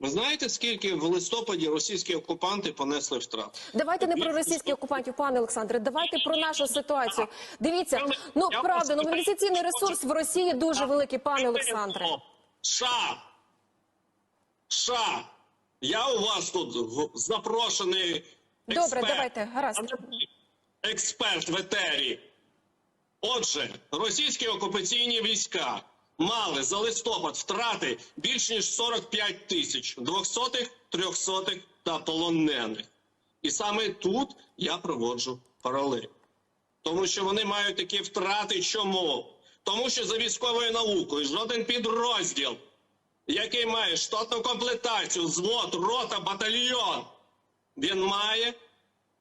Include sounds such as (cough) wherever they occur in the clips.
Ви знаєте, скільки в листопаді російські окупанти понесли втрат? Давайте не про російських окупантів, пане Олександре. Давайте про нашу ситуацію. Дивіться, ну правда, ну мобілізаційний ресурс в Росії дуже великий, пане Олександре. США! США! Я у вас тут запрошений Добре, давайте, гаразд. Експерт в етері. Отже, російські окупаційні війська мали за листопад втрати більш ніж 45 тисяч двохсотих, трьохсотих та полонених. І саме тут я проводжу паралель. Тому що вони мають такі втрати. Чому? Тому що за військовою наукою жоден підрозділ, який має штатну комплектацію, звод, рота, батальйон, він має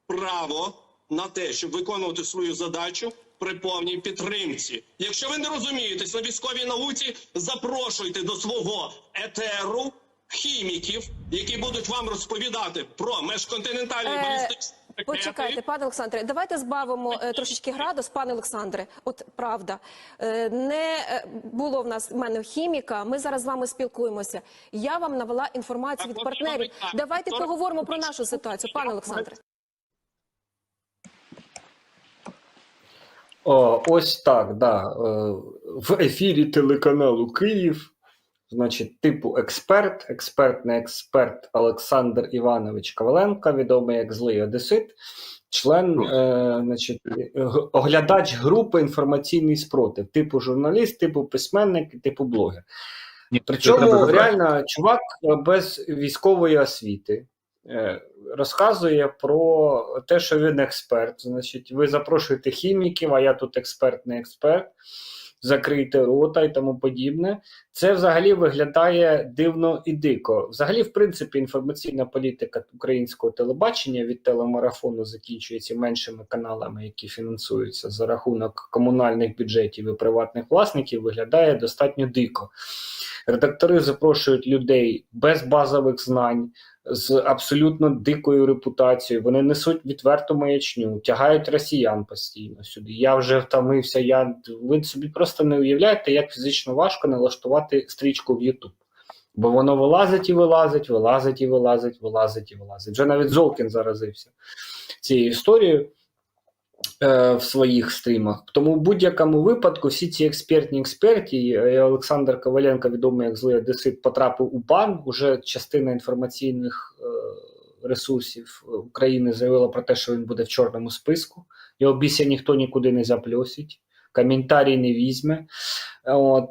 право на те, щоб виконувати свою задачу при повній підтримці. Якщо ви не розумієтесь на військовій науці, запрошуйте до свого етеру хіміків, які будуть вам розповідати про межконтинентальні Е, балістичні. Почекайте, пане Олександре, давайте збавимо е, трошечки градус, пане Олександре. От правда, е, не е, було в нас в мене хіміка. Ми зараз з вами спілкуємося. Я вам навела інформацію від партнерів. Давайте поговоримо про нашу ситуацію, пане Олександре. О, ось так, да. Е, В ефірі телеканалу Київ. Значить, типу експерт, експертний експерт Олександр Іванович Коваленко, відомий як злий одесит, член, е, значить, оглядач групи інформаційний спротив, типу журналіст, типу письменник, типу блогер. Ні, Причому реально чувак без військової освіти розказує про те, що він експерт. Значить, ви запрошуєте хіміків, а я тут експерт, не експерт. Закрийте рота і тому подібне. Це взагалі виглядає дивно і дико. Взагалі, в принципі, інформаційна політика українського телебачення від телемарафону закінчується меншими каналами, які фінансуються за рахунок комунальних бюджетів і приватних власників, виглядає достатньо дико. Редактори запрошують людей без базових знань, з абсолютно дикою репутацією. Вони несуть відверту маячню, тягають росіян постійно сюди. Я вже втомився. Я ви собі просто не уявляєте, як фізично важко налаштувати стрічку в YouTube. Бо воно вилазить і вилазить, вилазить і вилазить, вилазить і вилазить. Вже навіть Золкін заразився цією історією в своїх стрімах. Тому в будь-якому випадку всі ці експертні експерті, і Олександр Коваленко, відомий як злий одесит, потрапив у бан. Уже частина інформаційних е, ресурсів України заявила про те, що він буде в чорному списку. Його більше ніхто нікуди не запльосить, коментарі не візьме. От.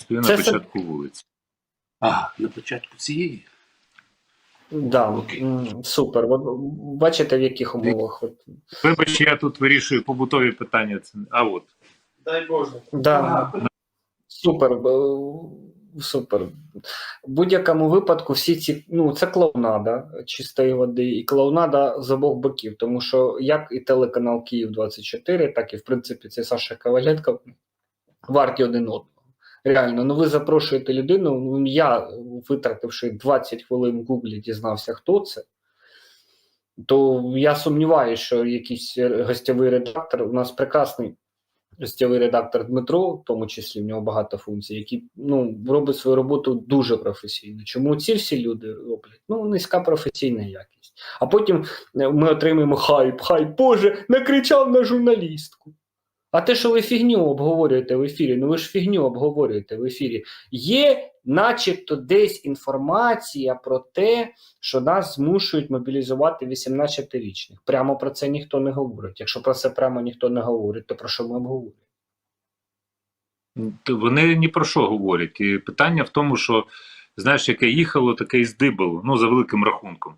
Стою на Це все- початку вулиці. А, на початку цієї. Да, Окей. супер. От, бачите, в яких умовах. Вибач, я тут вирішую побутові питання. Це- А от. Дай Боже. Да. Супер. Супер. В будь-якому випадку всі ці, ну, це клоунада чистої води, і клоунада з обох боків, тому що як і телеканал Київ 24, так і в принципі це Саша Коваленко варті один одного. Реально, ну ви запрошуєте людину. Ну я, витративши 20 хвилин в Гуглі, дізнався, хто це. То я сумніваюся, що якийсь гостєвий редактор у нас прекрасний гостєвий редактор Дмитро, в тому числі в нього багато функцій, який ну, робить свою роботу дуже професійно. Чому ці всі люди роблять? Ну, низька професійна якість. А потім е, ми отримаємо хайп, хайп, Боже, накричав на журналістку. А те, що ви фігню обговорюєте в ефірі, ну ви ж фігню обговорюєте в ефірі. Є, начебто, десь інформація про те, що нас змушують мобілізувати 18-річних. Прямо про це ніхто не говорить. Якщо про це прямо ніхто не говорить, то про що ми обговорюємо? Вони ні про що говорять. І питання в тому, що знаєш, яке їхало, таке і здибало, ну, за великим рахунком.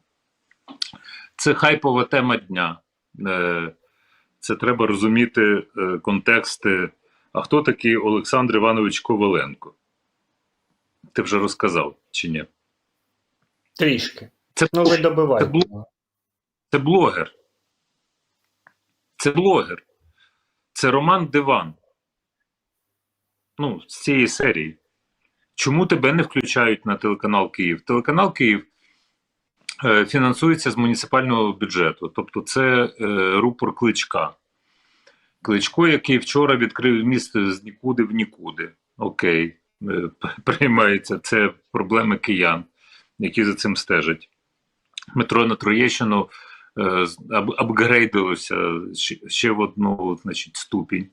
Це хайпова тема дня. Е, Це треба розуміти е, контексти. А хто такий Олександр Іванович Коваленко? Ти вже розказав чи ні? Трішки. Це, Ну, ви добиваєте. Це блог. це блогер. Це блогер. Це Роман Диван. Ну, з цієї серії. Чому тебе не включають на телеканал Київ? Телеканал Київ фінансується з муніципального бюджету. Тобто, це е, рупор кличка. Кличко, який вчора відкрив місто з нікуди в нікуди. Окей, е, (laughs) приймається. Це проблеми киян. які за цим стежать. Метро на Троєщину е, апгрейдилося ще, в одну значить, ступінь.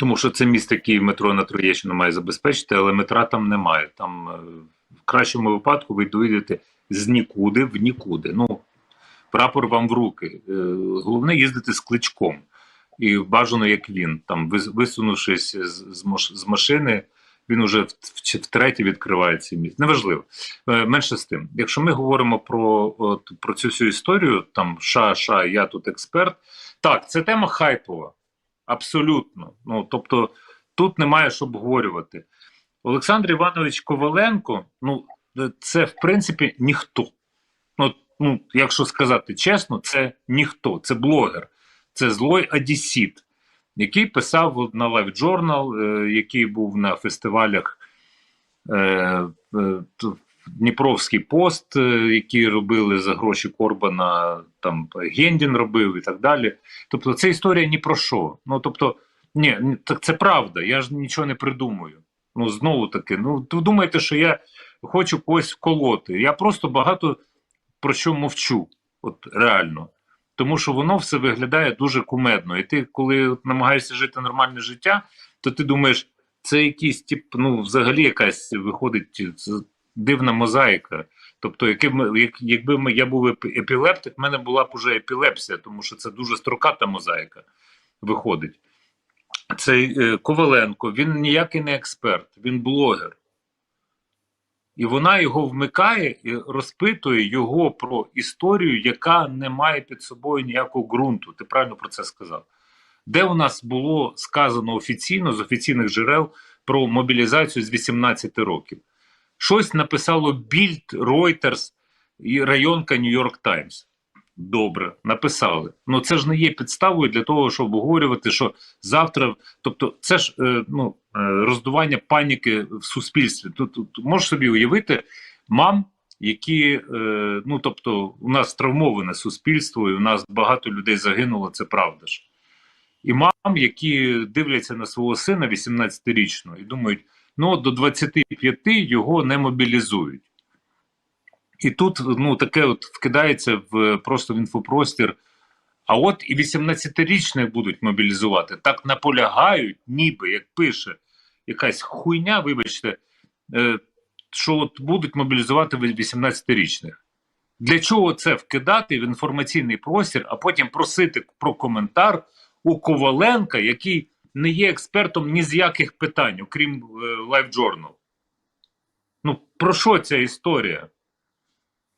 Тому що це місто, який метро на Троєщину має забезпечити, але метра там немає. Там е, в кращому випадку ви доїдете з нікуди в нікуди. Ну, прапор вам в руки. Е, Головне їздити з кличком. І бажано, як він, там, висунувшись з, машини, він уже втретє відкриває ці місць. Неважливо. Е, Менше з тим. Якщо ми говоримо про, от, про цю всю історію, там ша, ша, я тут експерт. Так, це тема хайпова. Абсолютно. Ну, тобто, тут немає що обговорювати. Олександр Іванович Коваленко, ну, це в принципі ніхто. Ну, ну, якщо сказати чесно, це ніхто, це блогер, це злой одесіт, який писав на Live Journal, е, який був на фестивалях е, е, Дніпровський пост, е, які робили за гроші Корбана, там Гендін робив і так далі. Тобто, це історія ні про що. Ну тобто, ні, так це правда, я ж нічого не придумую. Ну, знову таки, ну ви думаєте, що я хочу когось вколоти. Я просто багато про що мовчу, от реально. Тому що воно все виглядає дуже кумедно. І ти, коли от намагаєшся жити нормальне життя, то ти думаєш, це якийсь тип, ну, взагалі якась виходить дивна мозаїка. Тобто, яким, як, якби я був епілептик, в мене була б уже епілепсія, тому що це дуже строката мозаїка виходить. Цей е, Коваленко, він ніякий не експерт, він блогер. І вона його вмикає і розпитує його про історію, яка не має під собою ніякого ґрунту. Ти правильно про це сказав. Де у нас було сказано офіційно з офіційних джерел про мобілізацію з 18 років? Щось написало Більд, Reuters і районка Нью-Йорк Таймс. Добре, написали. Ну це ж не є підставою для того, щоб обговорювати, що завтра, тобто, це ж е, ну, е, роздування паніки в суспільстві. Тут, тут можеш собі уявити мам, які е, ну тобто, у нас травмоване суспільство, і у нас багато людей загинуло, це правда ж. І мам, які дивляться на свого сина 18-річного і думають, ну до 25 його не мобілізують. І тут ну таке от вкидається в просто в інфопростір. А от і 18-річних будуть мобілізувати. Так наполягають, ніби як пише якась хуйня, вибачте, е, що от будуть мобілізувати 18-річних. Для чого це вкидати в інформаційний простір, а потім просити про коментар у Коваленка, який не є експертом ні з яких питань, окрім е, Live Journal? Ну, про що ця історія?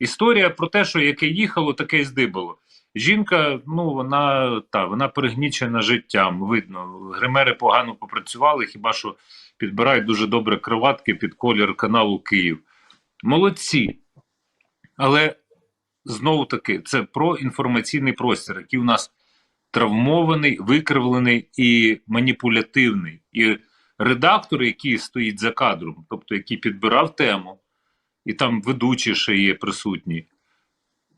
Історія про те, що яке їхало, таке й здибало. Жінка, ну вона та вона перегнічена життям. Видно, гримери погано попрацювали, хіба що підбирають дуже добре кроватки під колір каналу Київ. Молодці. Але знову таки, це про інформаційний простір, який у нас травмований, викривлений і маніпулятивний. І редактор, який стоїть за кадром, тобто який підбирав тему, і там ведучі ще є присутні.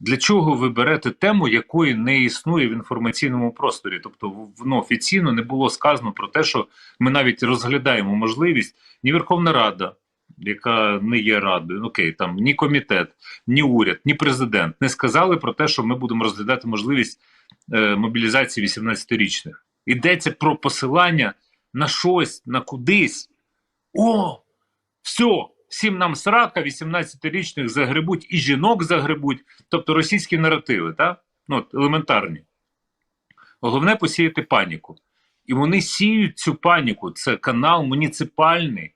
Для чого ви берете тему, якої не існує в інформаційному просторі? Тобто, воно офіційно не було сказано про те, що ми навіть розглядаємо можливість ні Верховна Рада, яка не є радою, ну, окей, там ні комітет, ні уряд, ні президент не сказали про те, що ми будемо розглядати можливість е, мобілізації 18-річних. Йдеться про посилання на щось, на кудись. О, все, всім нам срака, 18-річних загребуть і жінок загребуть, тобто російські наративи, так? Ну, елементарні. Головне посіяти паніку. І вони сіють цю паніку. Це канал муніципальний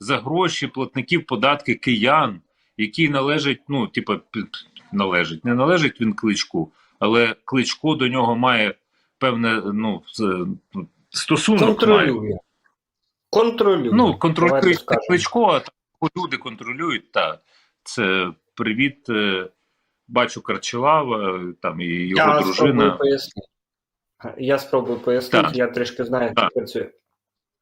за гроші платників податки киян, який належить, ну, типа, належить, не належить він кличку, але кличко до нього має певне ну, ну, стосунок. Має. Контролює. Контролює. Ну, скажемо. Кличко, а там люди контролюють. Та це привіт. е, Бачу Карчелава, там і його Я дружина. спробую. Я спробую пояснити, Так. я трішки знаю, як це працює.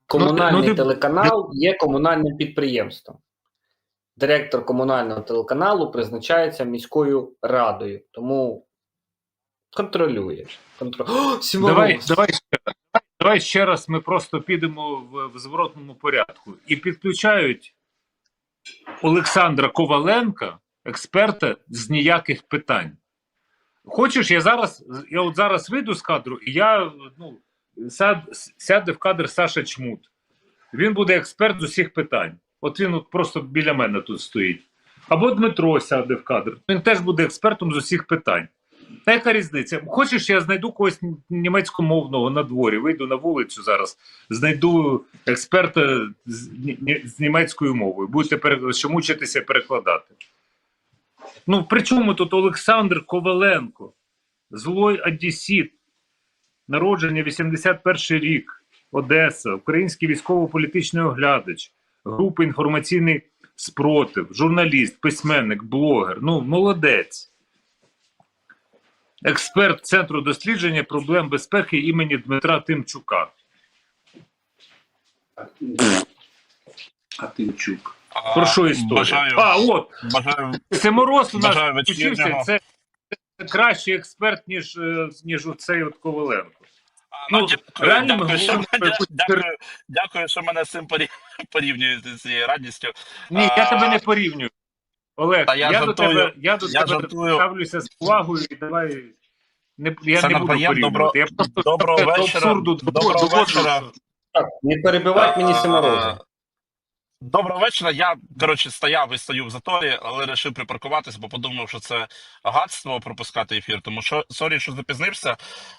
Комунальний ну, ти- телеканал є комунальним підприємством. Директор комунального телеканалу призначається міською радою, тому контролює. Контро... О! Давай, давай. Давай ще раз. Ми просто підемо в, в зворотному порядку і підключають Олександра Коваленка, експерта з ніяких питань. Хочеш, я зараз, я от зараз вийду з кадру, і я ну, сяд, сяде в кадр Саша Чмут. Він буде експерт з усіх питань. От він от просто біля мене тут стоїть. Або Дмитро сяде в кадр. Він теж буде експертом з усіх питань. Та яка різниця? Хочеш, я знайду когось німецькомовного на дворі, вийду на вулицю зараз, знайду експерта з, з німецькою мовою. Будете пере... що перекладати. Ну, при чому тут Олександр Коваленко, злой одесіт, народження 81 рік, Одеса, український військово-політичний оглядач, група інформаційний спротив, журналіст, письменник, блогер. Ну, молодець. Експерт Центру дослідження проблем безпеки імені Дмитра Тимчука. А Тимчук. А, Про що історія? Бажаю, А, от бажаю, Семорос у нас включився. Це, це кращий експерт, ніж, е, ніж оцей от Коваленко. Ну, Ну, дякую, реально дякую, що, якусь дякую, дякую, що мене з цим порі- (laughs) порівнюєте з цією радістю. Ні, я тебе не порівнюю. Олег, Та я я, до жартую, тебе, я до я тебе жартую. ставлюся з повагою і давай. Не, я Це не буду порівнювати. Я просто Доброго (laughs) до вечора. абсурду Доброго вечора. Так, не перебивати мені Семороза. Доброго вечора. Я коротше стояв і стою в заторі, але вирішив припаркуватися, бо подумав, що це гадство пропускати ефір. Тому що сорі, що запізнився.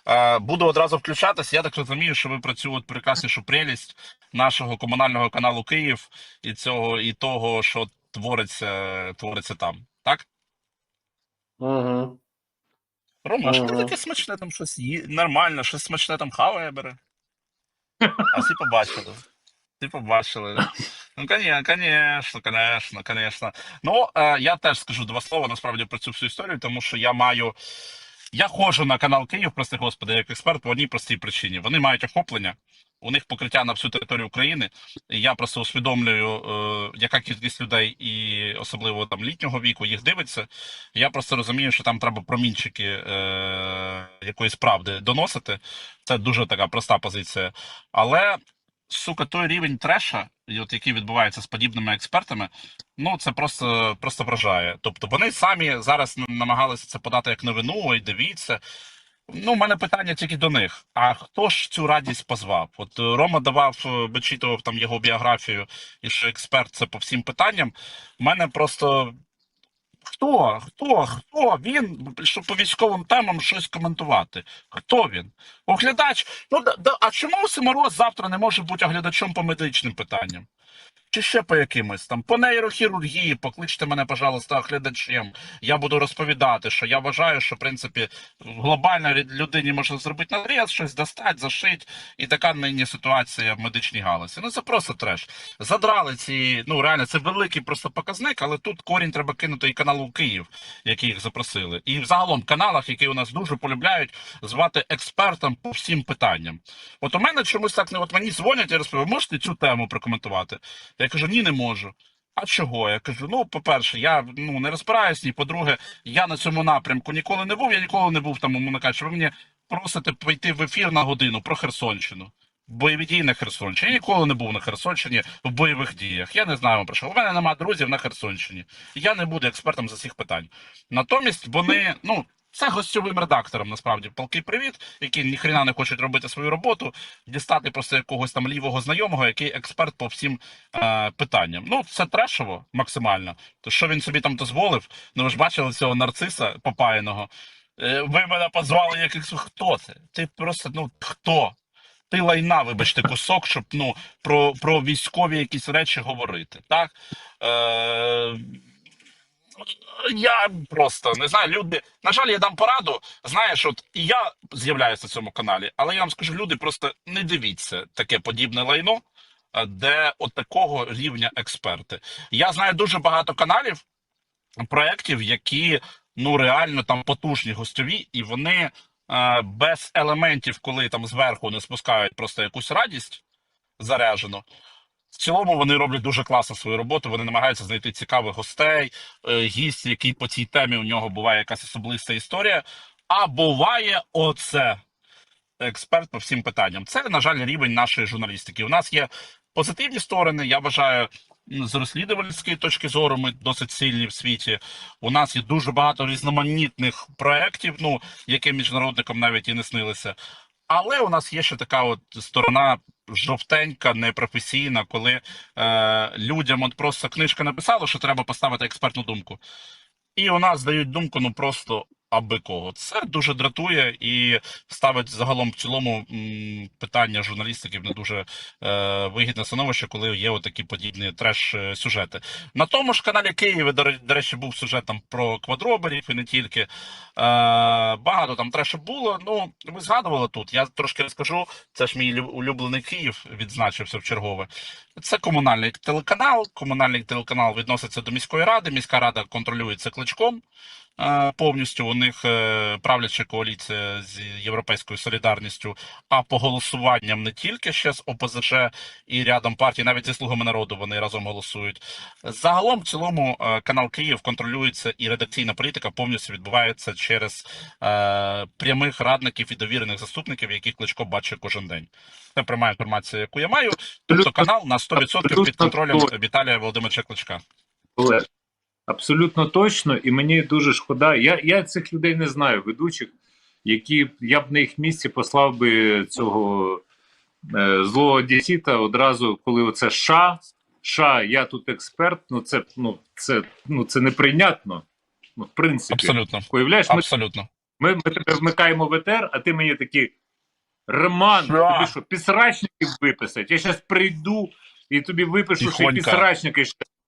Е, буду одразу включатися. Я так розумію, що ви про цю от прекраснішу прелість нашого комунального каналу Київ і цього і того, що твориться, твориться там. Так? Угу. Рома, що таке смачне там щось є? Нормально, щось смачне там хаває бере. А всі побачили. Всі побачили. Ну, конечно, конечно, конечно. Ну, е, я теж скажу два слова насправді про цю всю історію, тому що я маю. Я ходжу на канал Київ, прости господи, як експерт по одній простій причині. Вони мають охоплення, у них покриття на всю територію України. Я просто усвідомлюю, е, яка кількість людей, і особливо там літнього віку, їх дивиться. Я просто розумію, що там треба промінчики е, якоїсь правди доносити. Це дуже така проста позиція. Але, сука, той рівень треша, от який відбувається з подібними експертами, ну це просто, просто вражає. Тобто вони самі зараз намагалися це подати як новину, ой, дивіться. Ну, у мене питання тільки до них. А хто ж цю радість позвав? От е, Рома давав, е, вичитував там його біографію, і що експерт це по всім питанням. У мене просто Хто? Хто? Хто він, щоб по військовим темам щось коментувати? Хто він? Оглядач? Ну да, да, а чому Симороз завтра не може бути оглядачом по медичним питанням? Чи ще по якимось там по нейрохірургії, покличте мене, пожалуйста, оглядачем. Я буду розповідати, що я вважаю, що в принципі глобально людині можна зробити надріз, щось достати, зашити, і така нині ситуація в медичній галузі. Ну це просто треш. Задрали ці, ну реально, це великий просто показник, але тут корінь треба кинути і каналу Київ, який їх запросили. І взагалом каналах, які у нас дуже полюбляють звати експертом по всім питанням. От у мене чомусь так не от мені дзвонять і розповідають, можете цю тему прокоментувати? Я кажу, ні, не можу. А чого? Я кажу: ну, по-перше, я ну не розбираюсь, ні. По-друге, я на цьому напрямку ніколи не був. Я ніколи не був там, умовно кажучи, ви мені просите пойти в ефір на годину про Херсонщину. Бойові дії на Херсонщині. Я ніколи не був на Херсонщині в бойових діях. Я не знаю про що. У мене немає друзів на Херсонщині. Я не буду експертом з усіх питань. Натомість вони, ну. Це гостьовим редактором, насправді, полки привіт, які ніхрена не хочуть робити свою роботу, дістати просто якогось там лівого знайомого, який експерт по всім е, питанням. Ну, це трешово максимально. То що він собі там дозволив? Ну ви ж бачили цього нарциса попаяного. Е, ви мене позвали як хто це? Ти просто ну хто? Ти лайна, вибачте, кусок, щоб ну про, про військові якісь речі говорити. Так? Е, я просто не знаю, люди. На жаль, я дам пораду. Знаєш, от і я з'являюся на цьому каналі, але я вам скажу, люди просто не дивіться таке подібне лайно, де от такого рівня експерти. Я знаю дуже багато каналів, проєктів, які ну реально там потужні гостьові, і вони е, без елементів, коли там зверху не спускають просто якусь радість заряджену. В цілому вони роблять дуже класно свою роботу. Вони намагаються знайти цікавих гостей, е, гість, який по цій темі у нього буває якась особиста історія. А буває оце експерт по всім питанням. Це, на жаль, рівень нашої журналістики. У нас є позитивні сторони. Я вважаю, з розслідувальської точки зору ми досить сильні в світі. У нас є дуже багато різноманітних проєктів, ну, яким міжнародникам навіть і не снилися. Але у нас є ще така от сторона жовтенька, непрофесійна, коли е, людям от просто книжка написала, що треба поставити експертну думку. І у нас дають думку, ну просто аби кого. Це дуже дратує і ставить загалом в цілому питання журналістики в не дуже е, вигідне становище, коли є отакі подібні треш-сюжети. На тому ж каналі Києві, до, речі, був сюжет там про квадроберів і не тільки. Е, багато там трешу було. Ну, ви згадували тут. Я трошки розкажу. Це ж мій улюблений Київ відзначився в чергове. Це комунальний телеканал. Комунальний телеканал відноситься до міської ради. Міська рада контролюється кличком. Повністю у них е, правляча коаліція з Європейською солідарністю, а по голосуванням не тільки ще з ОПЗЖ і рядом партій, навіть зі слугами народу вони разом голосують. Загалом, в цілому, е, канал Київ контролюється і редакційна політика повністю відбувається через е, прямих радників і довірених заступників, яких Кличко бачить кожен день. Це пряма інформація, яку я маю. Тобто канал на 100% під контролем Віталія Володимировича Кличка. Абсолютно точно, і мені дуже шкода. Я, я цих людей не знаю, ведучих, які я б на їх місці послав би цього е, злого одесіта одразу, коли оце ша, ша, я тут експерт. Ну це ну це ну це неприйнятно. Ну, в принципі, Абсолютно. уявляєш, ми, Абсолютно. ми, ми тебе вмикаємо в етер, а ти мені такий Роман, Ша. тобі що, підсрачників виписати? Я зараз прийду і тобі випишу, що Тихонько. підсрачники ще типа репа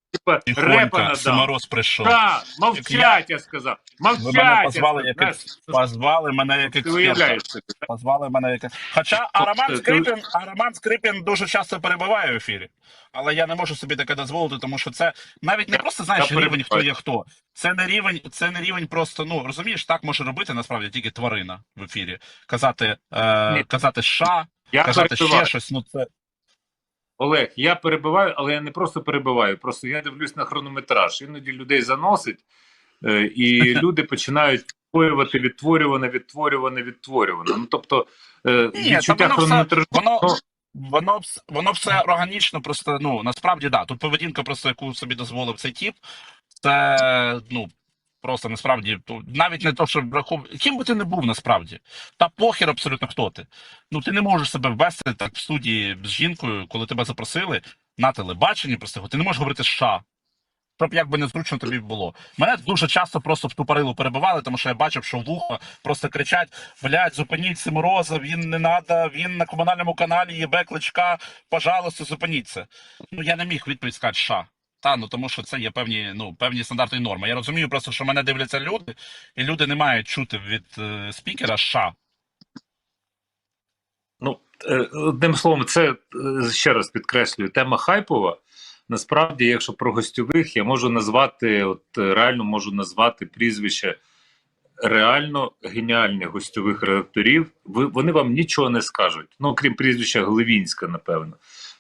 Тихонько. Симороз прийшов. Так, мовчать, я сказав. Мовчать. Ви мене я позвали як екс- позвали мене як експерта. Позвали мене як Хоча а Роман Скрипін, а Роман Скрипін дуже часто перебуває в ефірі. Але я не можу собі таке дозволити, тому що це навіть не просто знаєш рівень, хто є хто. Це не рівень, це не рівень просто. Ну розумієш, так може робити насправді тільки тварина в ефірі. Казати, е, казати ша, казати ще щось. Ну це Олег, я перебиваю, але я не просто перебиваю. Просто я дивлюсь на хронометраж. Іноді людей заносить, е, і (laughs) люди починають відтворювати, відтворюване, відтворюване, відтворюване. Ну тобто е, відчуття хронометражу. воно- Воно воно все органічно, просто ну насправді да. Тут поведінка, просто яку собі дозволив цей тіп, це ну просто насправді навіть не то, що врахов... Ким би ти не був насправді, та похер абсолютно хто ти. Ну ти не можеш себе ввести так в студії з жінкою, коли тебе запросили на телебаченні, просто ти не можеш говорити США. Щоб як би незручно тобі було. Мене дуже часто просто в ту парилу перебивали, тому що я бачив, що вухо просто кричать: блядь, зупиніть Симороза, він не надо, він на комунальному каналі єбе кличка, пожалуйста, зупиніться. Ну я не міг відповідь сказати ша. Та ну тому що це є певні, ну певні стандарти і норми. Я розумію просто, що мене дивляться люди, і люди не мають чути від е, спікера ша. Ну, е, одним словом, це е, ще раз підкреслюю, тема хайпова. Насправді, якщо про гостьових, я можу назвати, от е, реально можу назвати прізвище реально геніальних гостьових редакторів. Ви, вони вам нічого не скажуть. Ну, крім прізвища Глевінська, напевно.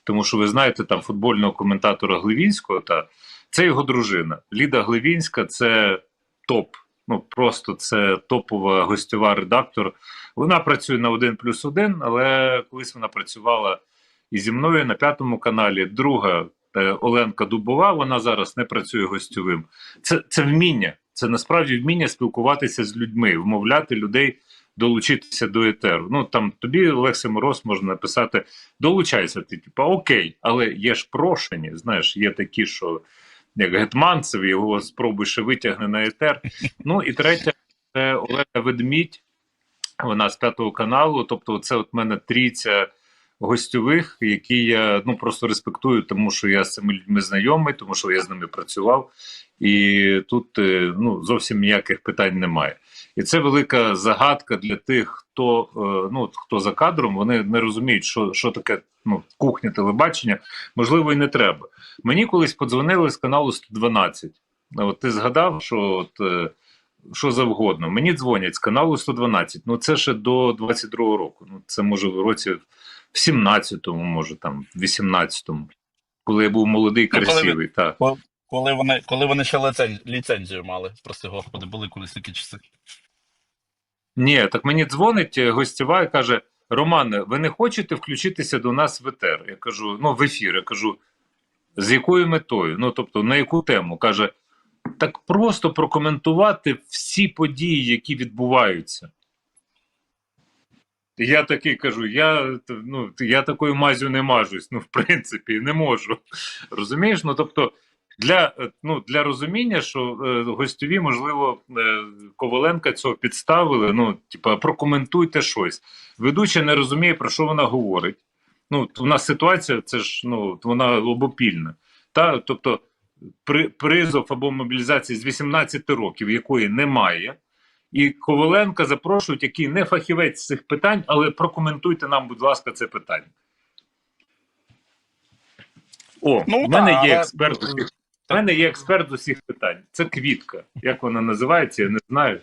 Тому що ви знаєте, там футбольного коментатора Глевінського, та це його дружина. Ліда Глевінська це топ. Ну просто це топова гостьова редактор. Вона працює на 1 плюс 1, але колись вона працювала і зі мною на п'ятому каналі. Друга е, Оленка Дубова, вона зараз не працює гостьовим. Це, це вміння. Це насправді вміння спілкуватися з людьми, вмовляти людей долучитися до етеру. Ну там тобі, Олексій Мороз, можна написати: долучайся. Ти типа окей, але є ж прошені. Знаєш, є такі, що як Гетманцев, його спробуй ще витягне на етер. Ну і третя це Олега Ведмідь. Вона з п'ятого каналу. Тобто, це от мене трійця гостьових, які я ну просто респектую, тому що я з цими людьми знайомий, тому що я з ними працював, і тут е, ну зовсім ніяких питань немає. І це велика загадка для тих, хто е, ну хто за кадром, вони не розуміють, що, що таке ну, кухня телебачення. Можливо, і не треба. Мені колись подзвонили з каналу 112. От ти згадав, що от. е, що завгодно. Мені дзвонять з каналу 112. Ну це ще до 22-го року. Ну це може в році в 17-му, може там в 18-му, коли я був молодий, Ну, коли красивий. Так. Коли вони, коли вони ще ліцензію мали, прости господи, були колись такі часи. Ні, так мені дзвонить е, гостєва і каже: Романе, ви не хочете включитися до нас в етер? Я кажу, ну в ефір. Я кажу. З якою метою? Ну тобто, на яку тему? Каже, так просто прокоментувати всі події, які відбуваються. Я такий кажу: я, ну, я такою мазю не мажусь, ну, в принципі, не можу. Розумієш? Ну, тобто, для, ну, для розуміння, що е, гостьові, можливо, е, Коваленка цього підставили. Ну, типа, прокоментуйте щось. Ведуча не розуміє, про що вона говорить. Ну, у нас ситуація, це ж ну, вона обопільна. Та, тобто, при, призов або мобілізації з 18 років, якої немає. І Коваленка запрошують, який не фахівець з цих питань, але прокоментуйте нам, будь ласка, це питання. О, Ну, в мене та, є експерт. з усіх- В мене є експерт з усіх питань. Це квітка. Як вона називається, я не знаю.